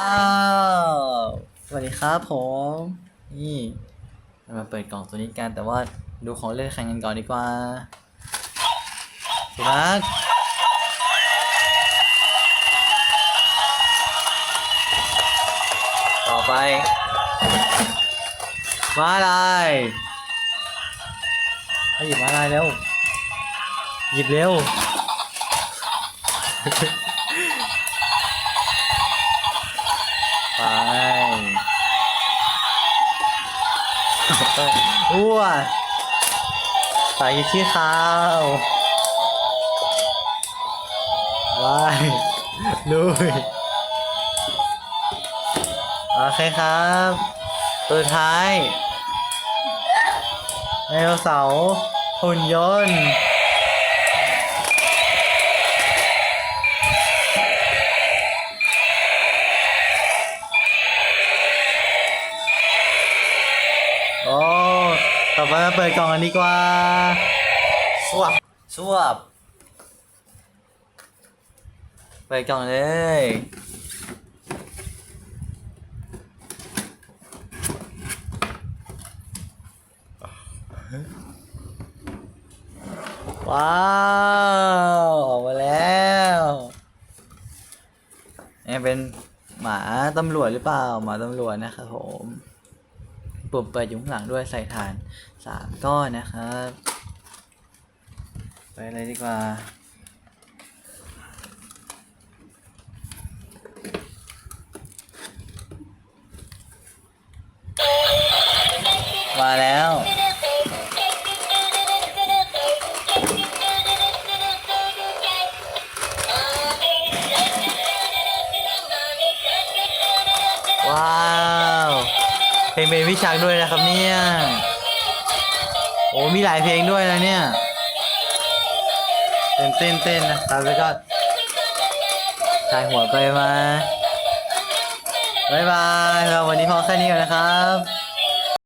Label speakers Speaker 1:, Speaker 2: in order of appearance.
Speaker 1: อ้าวสวัสดีครับผม นี่เรามาเปิดกล่องตัวนี้กัน แต่ว่าดูของเล่นแข่งกันก่อนดีกว่าสุนัขต่อไป มาลายหยิบมาลายเร็ว หยิบเร็ว ไปอ้วใส่ขี้ขาววายลุยโอเคครับ ตัวสุดท้ายไดโนเสาร์หุ่นยนต์ ต่อไปมาเปิดกล่องกันดีกว่าสวบสวบเปิดกล่องเลยว้าวออกมาแล้วนี่เป็นหมาตำรวจหรือเปล่าหมาตำรวจนะครับผม ปุ่มเปิดอยู่ข้างหลังด้วยใส่ฐานสามก้อนนะครับ ไปเลยดีกว่า มาแล้ว ว้า เพลงเป็นวิชากด้วยนะครับเนี่ยโอ้มีหลายเพลงด้วยนะเนี่ยเต้นเต้นเต้นนะครับแล้วก็ถ่ายหัวไปมาบายบายเราวันนี้พอแค่นี้ก่อนนะครับ